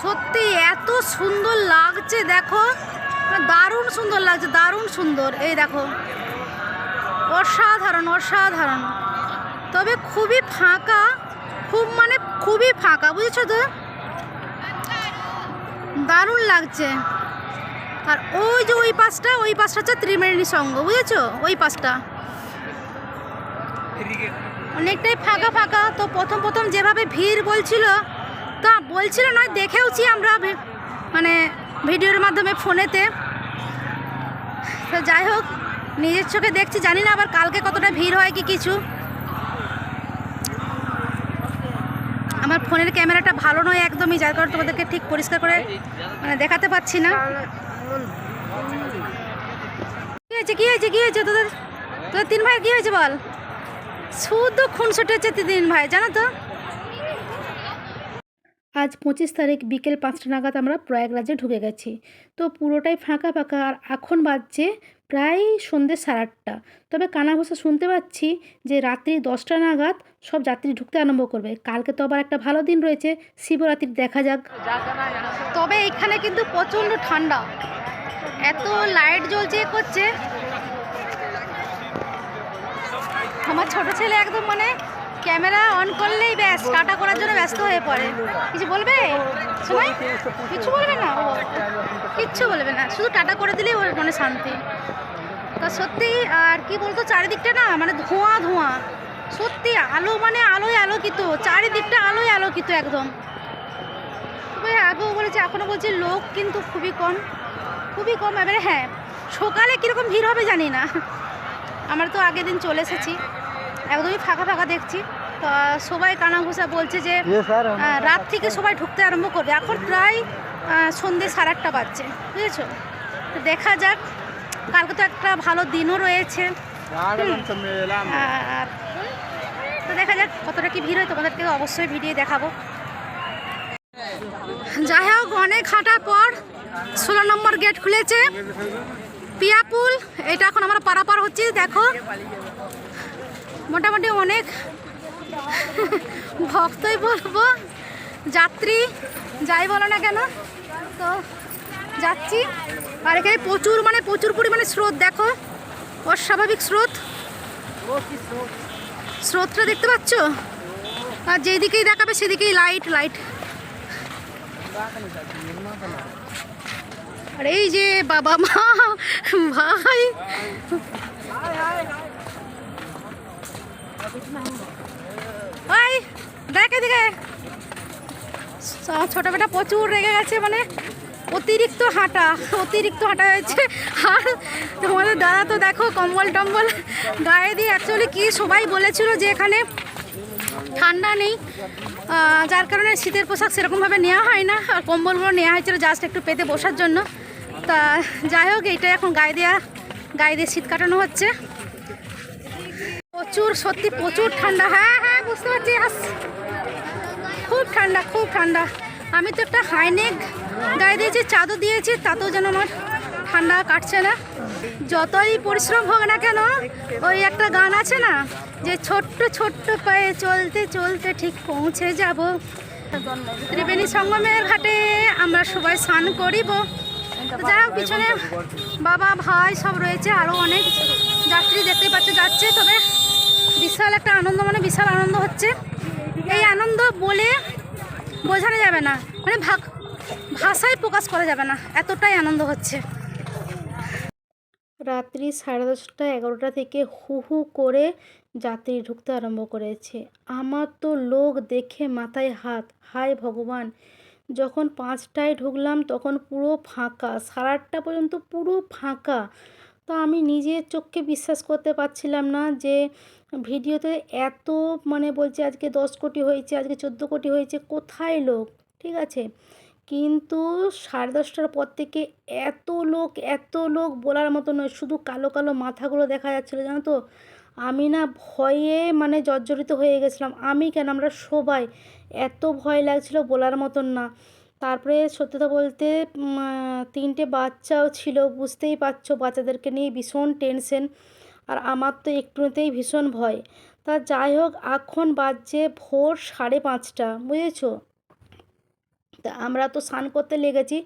সত্যি এত সুন্দর লাগছে, দেখো। দারুণ সুন্দর লাগছে, দারুণ সুন্দর। এই দেখো। অসাধারণ অসাধারণ। তবে খুবই ফাঁকা, খুব মানে খুবই ফাঁকা, বুঝেছ তো? দারুণ লাগছে। আর ওই যে ওই পাশটা ওই পাশটা হচ্ছে ত্রিবেণী সঙ্গ বুঝেছ? ওই পাশটা। অনেকটাই ফাঁকা ফাঁকা। তো প্রথম প্রথম যেভাবে ভিড় বলছিল তা বলছিল নয়, দেখেওছি আমরা মানে ভিডিওর মাধ্যমে ফোনেতে। তো যাই হোক, নিজের চোখে দেখছি, জানি না আবার কালকে কতটা ভিড় হয় কি কিছু। আমার ফোনের ক্যামেরাটা ভালো নয় একদমই, যার কারণে তোমাদেরকে ঠিক পরিষ্কার করে মানে দেখাতে পাচ্ছি না। কি হয়েছে কি হয়েছে কি হয়েছে তোদের? তোদের তিন ভাই কি হয়েছে বল? শুধু খুনসুটি হচ্ছে তিন ভাই, জানো তো? আজ পঁচিশ তারিখ বিকেল পাঁচটা নাগাদ আমরা প্রয়াগরাজে ঢুকে গেছি। তো পুরোটাই ফাঁকা ফাঁকা আর এখন বাজছে প্রায় সন্ধ্যে সাড়ে আটটা। তবে কানাঘোষা শুনতে পাচ্ছি যে রাত্রি দশটা নাগাদ সব যাত্রী ঢুকতে আরম্ভ করবে। কালকে তো আবার একটা ভালো দিন রয়েছে, শিবরাত্রির দেখা যাক। তবে এখানে কিন্তু প্রচণ্ড ঠান্ডা। এত লাইট জ্বলছে করছে। আমার ছোট ছেলে একদম মানে ক্যামেরা অন করলেই ব্যাস টাটা করার জন্য ব্যস্ত হয়ে পড়ে। কিছু বলবে? সময়? কিছু বলবে না? কিচ্ছু বলবে না। শুধু টাটা করে দিলেই ওর মনে শান্তি। তা সত্যি, আর কি বলতো, চারিদিকটা না মানে ধোঁয়া ধোঁয়া। সত্যি, আলো মানে আলোয় আলোকিত। চারিদিকটা আলোয় আলোকিত একদম। আগেও বলেছে এখনও বলছে, লোক কিন্তু খুবই কম। খুবই কম, এবারে হ্যাঁ সকালে কীরকম ভিড় হবে জানি না। আমরা তো আগের দিন চলে এসেছি। একদমই ফাঁকা ফাঁকা দেখছি। তো সবাই কানাঘুষা বলছে যে রাত থেকে সবাই ঢুকতে আরম্ভ করবে। এখন প্রায় আহ, সন্ধে সাড়ে আটটা বাজছে বুঝেছ? তো দেখা যাক কালকে তো একটা ভালো দিনও রয়েছে। আর তো দেখা যাক কতটা কি ভিড় হয় তোমাদেরকে অবশ্যই ভিডিও দেখাবো। যাই হোক অনেক হাঁটার পর ষোলো নম্বর গেট খুলেছে। পিয়াপুল এটা এখন আমরা পারাপার হচ্ছি দেখো। মোটামুটি অনেক ভক্তই বলব। যাত্রী, যাই বলো না কেন, তো যাচ্ছি। আর এখানে প্রচুর মানে প্রচুর পরিমাণে স্রোত, দেখো, অস্বাভাবিক স্রোত। স্রোতটা দেখতে পাচ্ছ? আর যেদিকেই দেখাবে সেদিকেই লাইট লাইট আর এই যে বাবা মা, ভাই। ওই, দেখ এদিকে। ছোট বেটা প্রচুর রেগে গেছে মানে অতিরিক্ত হাঁটা অতিরিক্ত হাঁটা হয়েছে। আর তোমাদের দাদা তো দেখো কম্বল টম্বল গায়ে দিয়ে অ্যাকচুয়ালি কি সবাই বলেছিল যে এখানে ঠান্ডা নেই। যার কারণে শীতের পোশাক সেরকমভাবে নেওয়া হয় না। আর কম্বলগুলো নেওয়া হয়েছিল জাস্ট একটু পেতে বসার জন্য। তা যাই হোক এইটা এখন গায়ে দেওয়া গায়ে দিয়ে শীত কাটানো হচ্ছে। প্রচুর, সত্যি প্রচুর ঠান্ডা। হ্যাঁ হ্যাঁ বুঝতে পারছি, আস। খুব ঠান্ডা খুব ঠান্ডা। আমি তো একটা হাইনেক গায়ে দিয়েছি, চাদর দিয়েছি, তাতেও যেন আমার ঠান্ডা কাটছে না। যতই পরিশ্রম হোক না কেন, ওই একটা গান আছে না, যে ছোট্ট ছোট্ট পায়ে চলতে চলতে ঠিক পৌঁছে যাব। ত্রিবেণী সঙ্গমের ঘাটে আমরা সবাই স্নান করিব। যাই হোক, পিছনে বাবা, ভাই সব রয়েছে আরও অনেক যাত্রী দেখতে পাচ্ছে, যাচ্ছে তবে বিশাল একটা আনন্দ মানে বিশাল আনন্দ হচ্ছে। এই আনন্দ বলে বোঝানো যাবে না মানে ভাগ ভাষায় প্রকাশ করা যাবে না, এতটাই আনন্দ হচ্ছে। রাত্রি সাড়ে দশটা এগারোটা থেকে হু হু করে যাত্রী ঢুকতে আরম্ভ করেছে। আমার তো লোক দেখে মাথায় হাত, হায় ভগবান! যখন পাঁচটায় ঢুকলাম তখন পুরো ফাঁকা, সাড়ে আটটা পর্যন্ত পুরো ফাঁকা। তো আমি নিজের চোখকে বিশ্বাস করতে পারছিলাম না যে ভিডিওতে এত মানে বলছে আজকে দশ কোটি হয়েছে, আজকে চোদ্দ কোটি হয়েছে, কোথায় লোক? ঠিক আছে? কিন্তু সাড়ে দশটার পর থেকে এত লোক এত লোক বলার মতো নয়, শুধু কালো কালো মাথাগুলো দেখা যাচ্ছিল, জানো তো? আমি না ভয়ে মানে জর্জরিত হয়ে গেছিলাম। আমি কেন? আমরা সবাই এত ভয় লাগছিল বলার মতন না। তারপরে সত্যি কথা বলতে তিনটে বাচ্চাও ছিল, বুঝতেই পারছ বাচ্চাদেরকে নিয়ে ভীষণ টেনশন আর আমার তো একটুতেই ভীষণ ভয়। তা যাই হোক, এখন বাজছে ভোর সাড়ে পাঁচটা, বুঝেছ? তা আমরা তো স্নান করতে লেগেছি,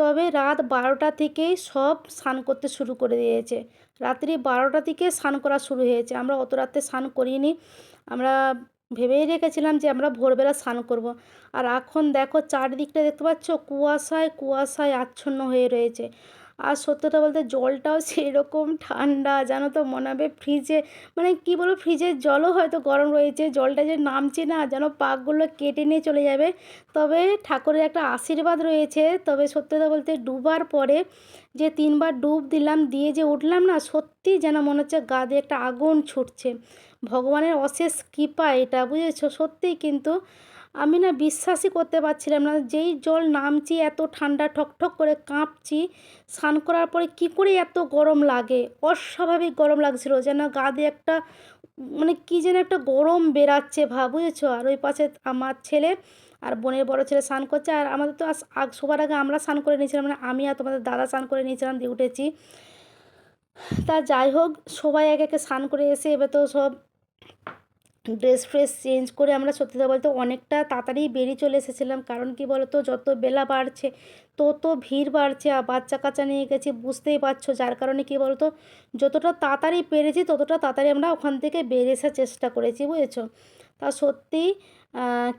তবে রাত বারোটা থেকেই সব স্নান করতে শুরু করে দিয়েছে। রাত্রি বারোটা থেকে স্নান করা শুরু হয়েছে, আমরা অত রাতে স্নান করিনি, আমরা ভেবেই রেখেছিলাম যে আমরা ভোরবেলা স্নান করব। আর এখন দেখো চারদিকটা দেখতে পাচ্ছ কুয়াশায় কুয়াশায় আচ্ছন্ন হয়ে রয়েছে আর সত্যটা বলতে জলটাও সেরকম ঠান্ডা, জানো তো মনে হবে ফ্রিজে মানে কী বলব ফ্রিজের জলও হয়তো গরম রয়েছে, জলটা যে নামছে না, যেন পাকগুলো কেটে নিয়ে চলে যাবে। তবে ঠাকুরের একটা আশীর্বাদ রয়েছে, তবে সত্যতা বলতে ডুবার পরে যে তিনবার ডুব দিলাম, দিয়ে যে উঠলাম না, সত্যি যেন মনে হচ্ছে গা দিয়ে একটা আগুন ছুটছে। ভগবানের অশেষ কৃপা এটা, বুঝেছ? সত্যিই কিন্তু আমি না বিশ্বাসই করতে পারছিলাম না, যেই জল নামছি, এত ঠান্ডা ঠকঠক করে কাঁপছি, স্নান করার পরে কী করে এত গরম লাগে? অস্বাভাবিক গরম লাগছিল, যেন গা একটা মানে কী যেন একটা গরম বেরাচ্ছে ভাব বুঝেছ? আর ওই পাশে আমার ছেলে আর বোনের বড় ছেলে স্নান করছে, আর আমাদের তো আগ সবার আগে আমরা স্নান করে নিয়েছিলাম মানে আমি আর তোমাদের দাদা স্নান করে নিয়েছিলাম, দিয়ে উঠেছি। তা যাই হোক, সবাই এক একে স্নান করে এসে এবার তো সব ড্রেস ফ্রেস চেঞ্জ করে আমরা সত্যি কথা বলতে অনেকটা তাড়াতাড়ি বেরিয়ে চলে এসেছিলাম। কারণ কি বলতো, যত বেলা বাড়ছে, তত ভিড় বাড়ছে, আর বাচ্চা কাচ্চা নিয়ে গেছি, বুঝতেই পারছ। যার কারণে কি বলতো, যতটা তাড়াতাড়ি পেরেছি, ততটা তাড়াতাড়ি আমরা ওখান থেকে বেরিয়ে আসার চেষ্টা করেছি, বুঝেছ? তা সত্যি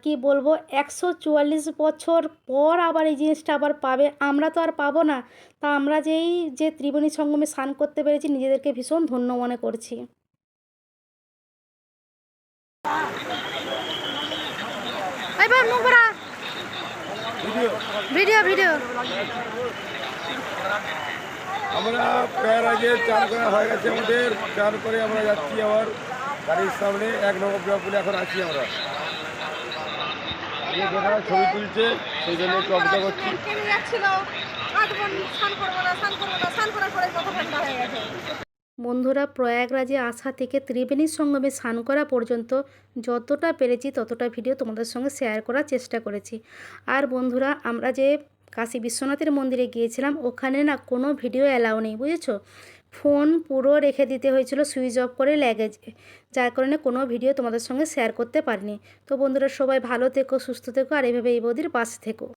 কি বলব, একশো চুয়াল্লিশ বছর পর আবার এই জিনিসটা আবার পাবে। আমরা তো আর পাবো না। তা আমরা যেই, যে ত্রিবেণী সঙ্গমে স্নান করতে পেরেছি, নিজেদেরকে ভীষণ ধন্য মনে করছি। ভিডিও ভিডিও আমরা প্রায় আগে চান করা হয়ে গেছে আমাদের। চান করে আমরা যাচ্ছি আবার। গাড়ির সামনে এক নম্বর বলে এখন আছি আমরা। ছবি তুলছে সেই জন্য একটু অপেক্ষা করছি। কেটে যাচ্ছিল? আট বোন স্নান করব না স্নান করব না স্নান করার পরে কত ঠান্ডা হয়ে। গেছে বন্ধুরা, প্রয়াগরাজে আসা থেকে ত্রিবেণী সঙ্গমে স্নান করা পর্যন্ত যতটা পেরেছি ততটা ভিডিও তোমাদের সঙ্গে শেয়ার করার চেষ্টা করেছি। আর বন্ধুরা, আমরা যে কাশী বিশ্বনাথের মন্দিরে গিয়েছিলাম, ওখানে না কোনো ভিডিও অ্যালাউ নেই, বুঝেছ? ফোন পুরো রেখে দিতে হয়েছিল সুইচ অফ করে ল্যাগেজে যার কারণে কোনো ভিডিও তোমাদের সঙ্গে শেয়ার করতে পারিনি। তো বন্ধুরা, সবাই ভালো থেকো, সুস্থ থেকো, আর এইভাবে এই বৌদির পাশে থেকো।